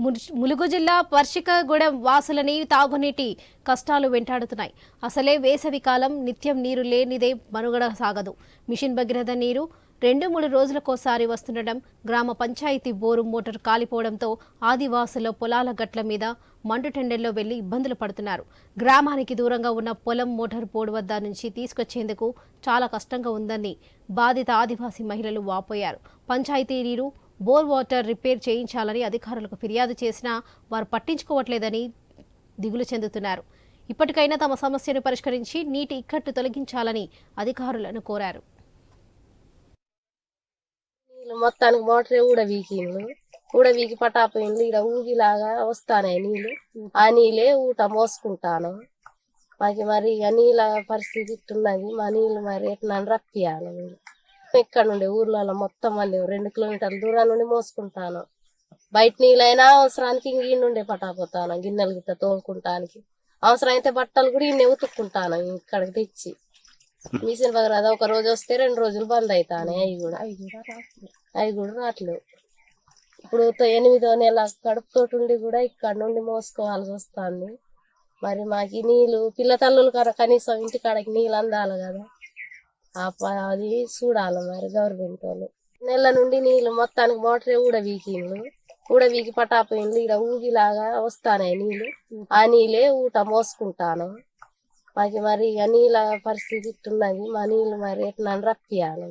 ములుగు జిల్లా వర్షికగూడెం వాసులని తాగునీటి కష్టాలు వెంటాడుతున్నాయి. అసలే వేసవి కాలం నిత్యం నీరు లేనిదే మనుగడ సాగదు. మిషన్ భగీరథ నీరు రెండు మూడు రోజులకోసారి వస్తుండటం గ్రామ పంచాయతీ బోరు మోటార్ కాలిపోవడంతో ఆదివాసుల పొలాల గట్ల మీద మండుటెండల్లో వెళ్ళి ఇబ్బందులు పడుతున్నారు. గ్రామానికి దూరంగా ఉన్న పొలం మోటార్ బోర్డు వద్ద నుంచి తీసుకొచ్చేందుకు చాలా కష్టంగా ఉందని బాధిత ఆదివాసీ మహిళలు వాపోయారు. పంచాయతీ నీరు బోర్ వాటర్ రిపేర్ చేయించాలని అధికారులకు ఫిర్యాదు చేసినా వారు పట్టించుకోవట్లేదని దిగులు చెందుతున్నారు. ఇప్పటికైనా తమ సమస్యను పరిష్కరించి నీటి ఇక్కట్టు తొలగించాలని అధికారులను కోరారు. మొత్తానికి మోటరే ఊడ ఊడవీకి ఊడ వీకి పటాపోయిండ్లు ఈడ ఊగిలాగా వస్తానే నీళ్ళు ఆ నీళ్ళే ఊట మోసుకుంటాను. మాకు మరి ఇక నీళ్ళ పరిస్థితి ఇట్టున్నది మా నీళ్ళు మరి ఎట్లా రప్పియాలి. ఇక్కడ నుండి ఊర్లలో మొత్తం మళ్ళీ రెండు కిలోమీటర్ల దూరం నుండి మోసుకుంటాను. బయట నీళ్ళైనా అవసరానికి ఇంక నుండే పటాపోతాను గిన్నెలు గిట్ట తోముకుంటానికి. అవసరం అయితే బట్టలు కూడా ఇన్నే ఉతుక్కుంటాను ఇక్కడికి తెచ్చి. మిషన్ పగల అది ఒక రోజు వస్తే రెండు రోజులు బంద్ అవుతానే అవి కూడా అవి కూడా రావట్లేవు ఇప్పుడు ఎనిమిదో నెల కడుపుతోటి ఉండి కూడా ఇక్కడ నుండి మోసుకోవాల్సి వస్తుంది. మరి మాకు నీళ్ళు పిల్ల తల్లులు కర కనీసం ఇంటికాడకి నీళ్ళు అందాలి కదా. అది చూడాలి మరి గవర్నమెంట్ వాళ్ళు. నెల నుండి నీళ్ళు మొత్తానికి మోటరే ఊడ ఊడవీకి ఊడ పటాపోయిండ్లు. ఈడ ఊగిలాగా వస్తానే నీళ్ళు. ఆ నీళ్ళే ఊట మోసుకుంటాను. మాకు మరి ఇక నీళ్ళ పరిస్థితి ఇట్టున్నది. మా నీళ్ళు మరి ఎట్లా రప్పియాలి.